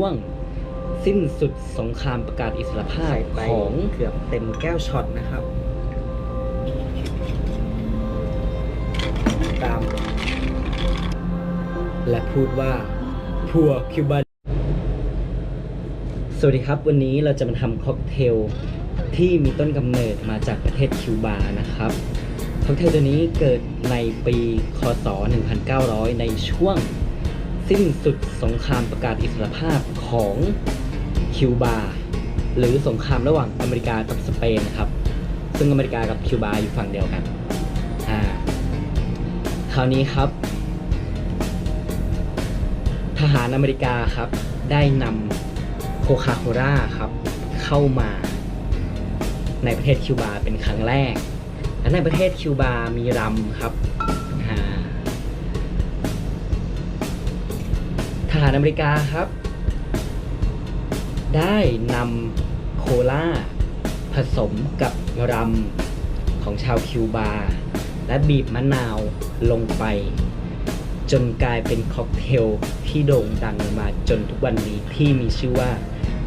ช่วงสิ้นสุดสงครามประกาศอิสรภาพใส่ไปของเกือบเต็มแก้วช็อตนะครับ ตาม และพูดว่าพัวคิวบาสวัสดีครับ วันนี้เราจะมาทำค็อกเทลที่มีต้นกำเนิดมาจากประเทศคิวบานะครับค็อกเทลตัวนี้เกิดในปี คศ 1900 ในช่วง สิ้นสุดสงครามประกาศอิสรภาพของคิวบา หรือสงครามระหว่างอเมริกากับสเปนนะครับ ซึ่งอเมริกากับคิวบาอยู่ฝั่งเดียวกันอ่าคราวนี้ครับ ทหารอเมริกาครับ ได้นำโคคาโคล่าครับ เข้ามาในประเทศคิวบาเป็นครั้งแรกและในประเทศคิวบามีรัมครับ หารอเมริกาครับ ได้นำโคลาผสมกับรัมของชาวคิวบา และบีบมะนาวลงไป จนกลายเป็นค็อกเทลที่โด่งดังมาจนทุกวันนี้ที่มีชื่อว่า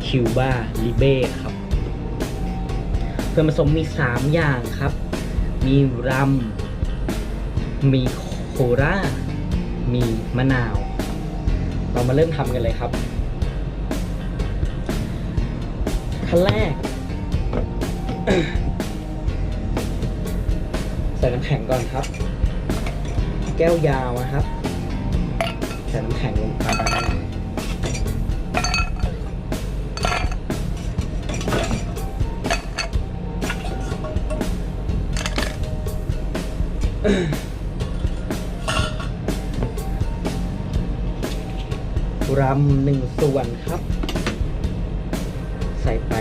คิวบาลิเบ้ครับส่วนผสมมี 3 อย่างครับ มีรัมมีโครา มีมะนาว เรามาเริ่มทำกันเลยครับขั้นแรก ใส่น้ำแข็งก่อนครับ แก้วยาวนะครับ ใส่น้ำแข็งลงไป รำหนึ่งส่วนครับ ใส่ไป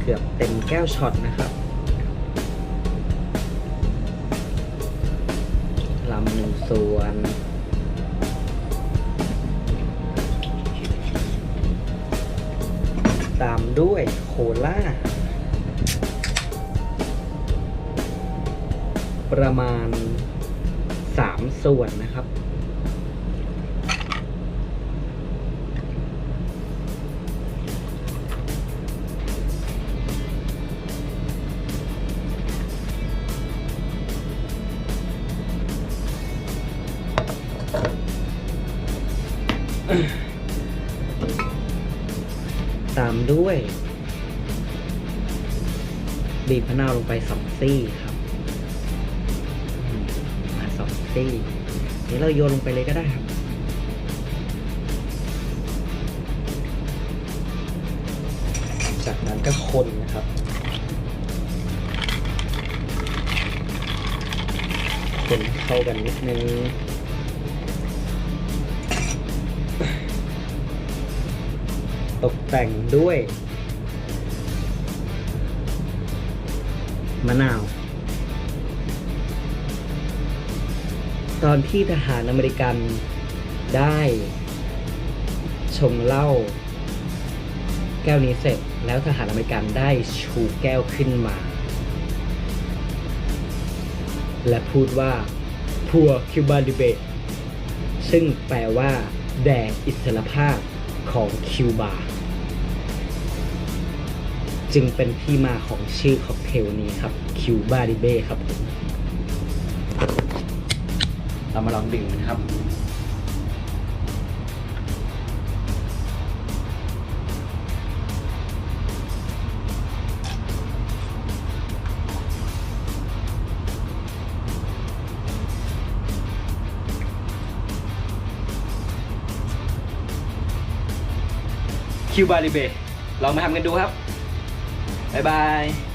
เกือบเต็มแก้วช็อตนะครับลำหนึ่งส่วนตามด้วยโคล่า ประมาณ 3 ส่วนนะครับ ตามด้วย บีบมะนาวลงไปสองซี่ครับมาสองซี่นี่เราโยนลงไปเลยก็ได้ครับจากนั้นก็คนนะครับ คนเข้ากันนิดนึง ตกแต่งด้วยมะนาว ตอนที่ทหารอเมริกันได้ชงเหล้าแก้วนี้เสร็จแล้วทหารอเมริกันได้ชูแก้วขึ้นมา และพูดว่าพัวคิวบาลิเบตซึ่งแปลว่า แด่อิสรภาพของคิวบา จึงเป็นที่มาของชื่อค็อกเทลนี้ครับคิวบาลิเบ้ครับผมเรามาลองดื่มกันครับ คิวบาลิเบลองมาทำกันดูครับ บ๊ายบาย